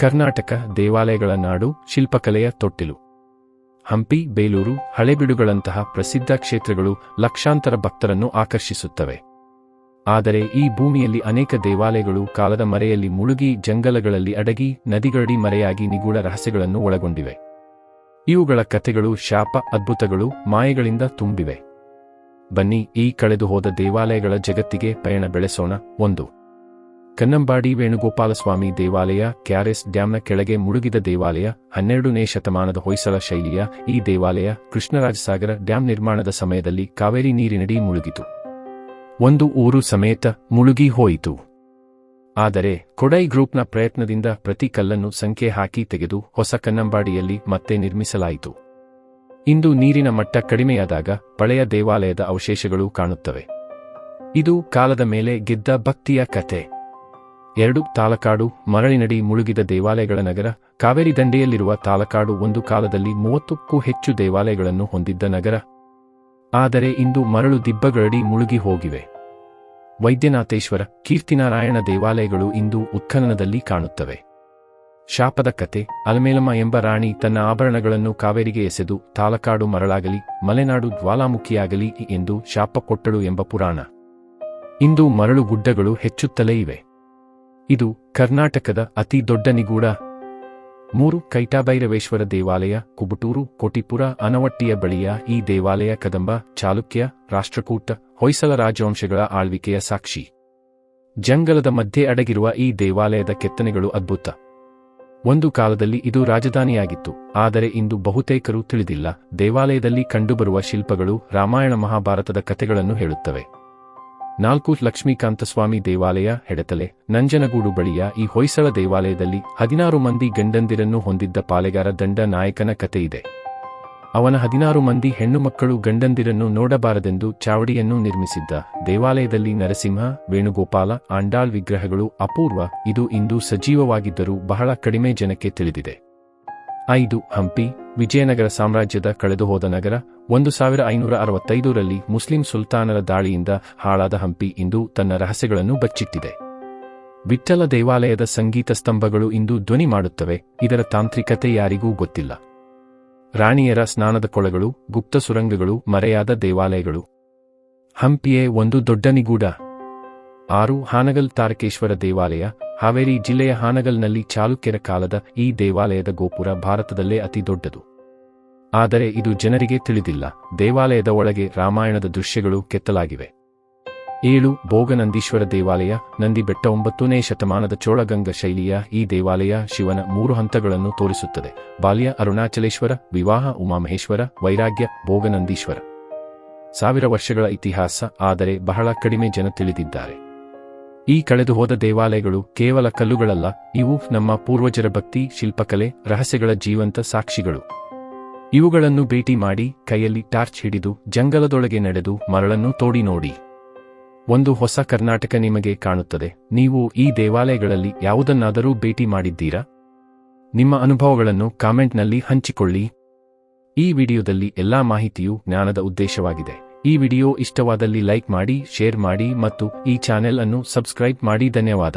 ಕರ್ನಾಟಕ ದೇವಾಲಯಗಳ ನಾಡು ಶಿಲ್ಪಕಲೆಯ ತೊಟ್ಟಿಲು. ಹಂಪಿ, ಬೇಲೂರು, ಹಳೆಬಿಡುಗಳಂತಹ ಪ್ರಸಿದ್ಧ ಕ್ಷೇತ್ರಗಳು ಲಕ್ಷಾಂತರ ಭಕ್ತರನ್ನು ಆಕರ್ಷಿಸುತ್ತವೆ. ಆದರೆ ಈ ಭೂಮಿಯಲ್ಲಿ ಅನೇಕ ದೇವಾಲಯಗಳು ಕಾಲದ ಮರೆಯಲ್ಲಿ ಮುಳುಗಿ ಜಂಗಲಗಳಲ್ಲಿ ಅಡಗಿ ನದಿಗರಡಿ ಮರೆಯಾಗಿ ನಿಗೂಢ ರಹಸ್ಯಗಳನ್ನು ಒಳಗೊಂಡಿವೆ. ಇವುಗಳ ಕಥೆಗಳು ಶಾಪ, ಅದ್ಭುತಗಳು ಮಾಯೆಗಳಿಂದ ತುಂಬಿವೆ. ಬನ್ನಿ ಈ ಕಳೆದು ಹೋದ ದೇವಾಲಯಗಳ ಜಗತ್ತಿಗೆ ಪಯಣ ಬೆಳೆಸೋಣ ಒಂದು. ಕನ್ನಂಬಾಡಿ ವೇಣುಗೋಪಾಲಸ್ವಾಮಿ ದೇವಾಲಯ, ಕ್ಯಾರೆಸ್ ಡ್ಯಾಂನ ಕೆಳಗೆ ಮುಳುಗಿದ ದೇವಾಲಯ, ಹನ್ನೆರಡನೇ ಶತಮಾನದ ಹೊಯ್ಸಳ ಶೈಲಿಯ ಈ ದೇವಾಲಯ ಕೃಷ್ಣರಾಜಸಾಗರ ಡ್ಯಾಂ ನಿರ್ಮಾಣದ ಸಮಯದಲ್ಲಿ ಕಾವೇರಿ ನೀರಿನಡಿ ಮುಳುಗಿತು. ಒಂದು ಊರು ಸಮೇತ ಮುಳುಗಿ ಹೋಯಿತು. ಆದರೆ ಕೊಡೈ ಗ್ರೂಪ್ನ ಪ್ರಯತ್ನದಿಂದ ಪ್ರತಿ ಕಲ್ಲನ್ನು ಸಂಖ್ಯೆ ಹಾಕಿ ತೆಗೆದು ಹೊಸ ಕನ್ನಂಬಾಡಿಯಲ್ಲಿ ಮತ್ತೆ ನಿರ್ಮಿಸಲಾಯಿತು. ಇಂದು ನೀರಿನ ಮಟ್ಟ ಕಡಿಮೆಯಾದಾಗ ಪಳೆಯ ದೇವಾಲಯದ ಅವಶೇಷಗಳು ಕಾಣುತ್ತವೆ. ಇದು ಕಾಲದ ಮೇಲೆ ಗೆದ್ದ ಭಕ್ತಿಯ ಕತೆ ಎರಡು ತಾಲಕಾಡು ಮರಳಿನಡಿ ಮುಳುಗಿದ ದೇವಾಲಯಗಳ ನಗರ, ಕಾವೇರಿ ದಂಡೆಯಲ್ಲಿರುವ ತಾಲಕಾಡು ಒಂದು ಕಾಲದಲ್ಲಿ ಮೂವತ್ತಕ್ಕೂ ಹೆಚ್ಚು ದೇವಾಲಯಗಳನ್ನು ಹೊಂದಿದ್ದ ನಗರ. ಆದರೆ ಇಂದು ಮರಳು ದಿಬ್ಬಗಳಡಿ ಮುಳುಗಿ ಹೋಗಿವೆ. ವೈದ್ಯನಾಥೇಶ್ವರ, ಕೀರ್ತಿನಾರಾಯಣ ದೇವಾಲಯಗಳು ಇಂದು ಉತ್ಖನನದಲ್ಲಿ ಕಾಣುತ್ತವೆ. ಶಾಪದ ಕತೆ, ಅಲಮೇಲಮ್ಮ ಎಂಬ ರಾಣಿ ತನ್ನ ಆಭರಣಗಳನ್ನು ಕಾವೇರಿಗೆ ಎಸೆದು ತಾಲಕಾಡು ಮರಳಾಗಲಿ, ಮಲೆನಾಡು ಜ್ವಾಲಾಮುಖಿಯಾಗಲಿ ಎಂದು ಶಾಪ ಕೊಟ್ಟಳು ಎಂಬ ಪುರಾಣ. ಇಂದು ಮರಳು ಗುಡ್ಡಗಳು ಹೆಚ್ಚುತ್ತಲೇ ಇವೆ. ಇದು ಕರ್ನಾಟಕದ ಅತಿ ದೊಡ್ಡ ನಿಗೂಢ. ಮೂರು ಕೈಟಾಭೈರವೇಶ್ವರ ದೇವಾಲಯ, ಕುಬುಟೂರು, ಕೋಟಿಪುರ, ಅನವಟ್ಟಿಯ ಬಳಿಯ ಈ ದೇವಾಲಯ ಕದಂಬ, ಚಾಲುಕ್ಯ, ರಾಷ್ಟ್ರಕೂಟ, ಹೊಯ್ಸಳ ರಾಜವಂಶಗಳ ಆಳ್ವಿಕೆಯ ಸಾಕ್ಷಿ. ಜಂಗಲದ ಮಧ್ಯೆ ಅಡಗಿರುವ ಈ ದೇವಾಲಯದ ಕೆತ್ತನೆಗಳು ಅದ್ಭುತ. ಒಂದು ಕಾಲದಲ್ಲಿ ಇದು ರಾಜಧಾನಿಯಾಗಿತ್ತು, ಆದರೆ ಇಂದು ಬಹುತೇಕರು ತಿಳಿದಿಲ್ಲ, ದೇವಾಲಯದಲ್ಲಿ ಕಂಡುಬರುವ ಶಿಲ್ಪಗಳು ರಾಮಾಯಣ ಮಹಾಭಾರತದ ಕಥೆಗಳನ್ನು ಹೇಳುತ್ತವೆ. ನಾಲ್ಕು ಲಕ್ಷ್ಮೀಕಾಂತಸ್ವಾಮಿ ದೇವಾಲಯ ಹೆಡತಲೆ, ನಂಜನಗೂಡು ಬಳಿಯ ಈ ಹೊಯ್ಸಳ ದೇವಾಲಯದಲ್ಲಿ ಹದಿನಾರು ಮಂದಿ ಗಂಡಂದಿರನ್ನು ಹೊಂದಿದ್ದ ಪಾಲೆಗಾರ ದಂಡ ನಾಯಕನ ಕಥೆಯಿದೆ ಅವನ ಹದಿನಾರು ಮಂದಿ ಹೆಣ್ಣು ಮಕ್ಕಳು ಗಂಡಂದಿರನ್ನು ನೋಡಬಾರದೆಂದು ಚಾವಡಿಯನ್ನು ನಿರ್ಮಿಸಿದ್ದ ದೇವಾಲಯದಲ್ಲಿ ನರಸಿಂಹ, ವೇಣುಗೋಪಾಲ, ಆಂಡಾಳ್ ವಿಗ್ರಹಗಳು ಅಪೂರ್ವ, ಇದು ಇಂದು ಸಜೀವವಾಗಿದ್ದರೂ ಬಹಳ ಕಡಿಮೆ ಜನಕ್ಕೆ ತಿಳಿದಿದೆ. ಐದು ಹಂಪಿ ವಿಜಯನಗರ ಸಾಮ್ರಾಜ್ಯದ ಕಳೆದುಹೋದ ನಗರ ಒಂದು ಸಾವಿರ ಐನೂರ ಅರವತ್ತೈದರಲ್ಲಿ ಮುಸ್ಲಿಂ ಸುಲ್ತಾನರ ದಾಳಿಯಿಂದ ಹಾಳಾದ ಹಂಪಿ ಇಂದು ತನ್ನ ರಹಸ್ಯಗಳನ್ನು ಬಚ್ಚಿಟ್ಟಿದೆ. ವಿಠ್ಠಲ ದೇವಾಲಯದ ಸಂಗೀತ ಸ್ತಂಭಗಳು ಇಂದು ಧ್ವನಿ ಮಾಡುತ್ತವೆ, ಇದರ ತಾಂತ್ರಿಕತೆ ಯಾರಿಗೂ ಗೊತ್ತಿಲ್ಲ. ರಾಣಿಯರ ಸ್ನಾನದ ಕೊಳಗಳು, ಗುಪ್ತ ಸುರಂಗಗಳು, ಮರೆಯಾದ ದೇವಾಲಯಗಳು. ಹಂಪಿಯೇ ಒಂದು ದೊಡ್ಡ ನಿಗೂಢ. ಆರು ಹಾನಗಲ್ ತಾರಕೇಶ್ವರ ದೇವಾಲಯ ಹಾವೇರಿ ಜಿಲ್ಲೆಯ ಹಾನಗಲ್ನಲ್ಲಿ ಚಾಲುಕ್ಯರ ಕಾಲದ ಈ ದೇವಾಲಯದ ಗೋಪುರ ಭಾರತದಲ್ಲೇ ಅತಿ ದೊಡ್ಡದು. ಆದರೆ ಇದು ಜನರಿಗೆ ತಿಳಿದಿಲ್ಲ. ದೇವಾಲಯದ ಒಳಗೆ ರಾಮಾಯಣದ ದೃಶ್ಯಗಳು ಕೆತ್ತಲಾಗಿವೆ. ಏಳು, ಭೋಗನಂದೀಶ್ವರ ದೇವಾಲಯ ನಂದಿ ಬೆಟ್ಟ ಒಂಬತ್ತನೇ ಶತಮಾನದ ಚೋಳಗಂಗ ಶೈಲಿಯ ಈ ದೇವಾಲಯ ಶಿವನ ಮೂರು ಹಂತಗಳನ್ನು ತೋರಿಸುತ್ತದೆ. ಬಾಲ್ಯ, ಅರುಣಾಚಲೇಶ್ವರ, ವಿವಾಹ, ಉಮಾಮಹೇಶ್ವರ, ವೈರಾಗ್ಯ, ಭೋಗನಂದೀಶ್ವರ. ಸಾವಿರ ವರ್ಷಗಳ ಇತಿಹಾಸ, ಆದರೆ ಬಹಳ ಕಡಿಮೆ ಜನ ತಿಳಿದಿದ್ದಾರೆ. ಈ ಕಳೆದು ಹೋದ ದೇವಾಲಯಗಳು ಕೇವಲ ಕಲ್ಲುಗಳಲ್ಲ, ಇವು ನಮ್ಮ ಪೂರ್ವಜರ ಭಕ್ತಿ, ಶಿಲ್ಪಕಲೆ, ರಹಸ್ಯಗಳ ಜೀವಂತ ಸಾಕ್ಷಿಗಳು. ಇವುಗಳನ್ನು ಭೇಟಿ ಮಾಡಿ ಕೈಯಲ್ಲಿ ಟಾರ್ಚ್ ಹಿಡಿದು ಜಂಗಲದೊಳಗೆ ನಡೆದು ಮರಳನ್ನು ತೋಡಿ ನೋಡಿ. ಒಂದು ಹೊಸ ಕರ್ನಾಟಕ ನಿಮಗೆ ಕಾಣುತ್ತದೆ. ನೀವು ಈ ದೇವಾಲಯಗಳಲ್ಲಿ ಯಾವುದನ್ನಾದರೂ ಭೇಟಿ ಮಾಡಿದ್ದೀರಾ? ನಿಮ್ಮ ಅನುಭವಗಳನ್ನು ಕಾಮೆಂಟ್ನಲ್ಲಿ ಹಂಚಿಕೊಳ್ಳಿ. ಈ ವಿಡಿಯೋದಲ್ಲಿ ಎಲ್ಲಾ ಮಾಹಿತಿಯು ಜ್ಞಾನದ ಉದ್ದೇಶವಾಗಿದೆ. ಈ ವಿಡಿಯೋ ಇಷ್ಟವಾದಲ್ಲಿ ಲೈಕ್ ಮಾಡಿ ಶೇರ್ ಮಾಡಿ ಮತ್ತು ಈ ಚಾನೆಲ್ ಅನ್ನು ಸಬ್ಸ್ಕ್ರೈಬ್ ಮಾಡಿ. ಧನ್ಯವಾದ.